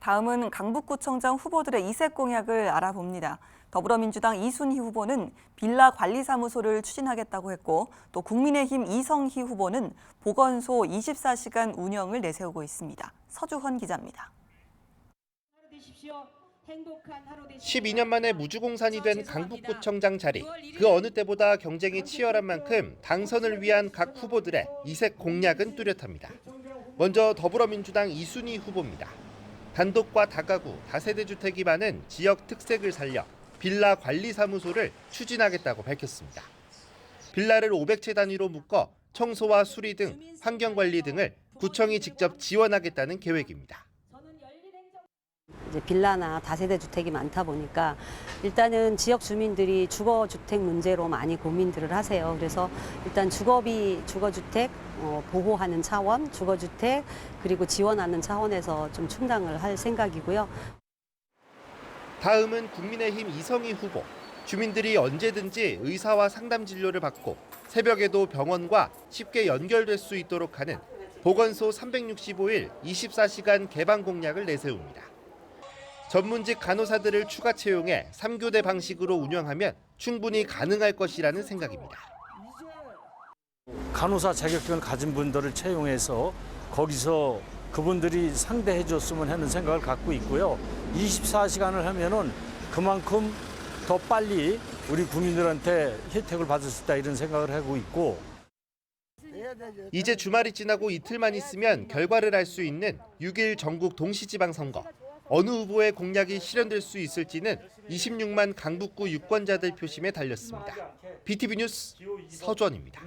다음은 강북구청장 후보들의 이색 공약을 알아봅니다. 더불어민주당 이순희 후보는 빌라 관리사무소를 추진하겠다고 했고 또 국민의힘 이성희 후보는 보건소 24시간 운영을 내세우고 있습니다. 서주헌 기자입니다. 하루 되십시오. 행복한 하루 되십시오. 12년 만에 무주공산이 된 강북구청장 자리. 그 어느 때보다 경쟁이 치열한 만큼 당선을 위한 각 후보들의 이색 공약은 뚜렷합니다. 먼저 더불어민주당 이순희 후보입니다. 단독과 다가구, 다세대 주택이 많은 지역 특색을 살려 빌라 관리 사무소를 추진하겠다고 밝혔습니다. 빌라를 500채 단위로 묶어 청소와 수리 등 환경 관리 등을 구청이 직접 지원하겠다는 계획입니다. 이제 빌라나 다세대 주택이 많다 보니까 일단은 지역 주민들이 주거 주택 문제로 많이 고민들을 하세요. 그래서 일단 주거비 주거 주택 어, 보호하는 차원, 주거 주택 그리고 지원하는 차원에서 좀 충당을 할 생각이고요. 다음은 국민의힘 이성희 후보. 주민들이 언제든지 의사와 상담 진료를 받고 새벽에도 병원과 쉽게 연결될 수 있도록 하는 보건소 365일 24시간 개방 공약을 내세웁니다. 전문직 간호사들을 추가 채용해 3교대 방식으로 운영하면 충분히 가능할 것이라는 생각입니다. 간호사 자격증을 가진 분들을 채용해서 거기서 그분들이 상대해 줬으면 하는 생각을 갖고 있고요. 24시간을 하면은 그만큼 더 빨리 우리 국민들한테 혜택을 받을 수 있다 이런 생각을 하고 있고 이제 주말이 지나고 이틀만 있으면 결과를 알 수 있는 6일 전국 동시지방선거. 어느 후보의 공약이 실현될 수 있을지는 26만 강북구 유권자들 표심에 달렸습니다. BTV 뉴스 서주원입니다.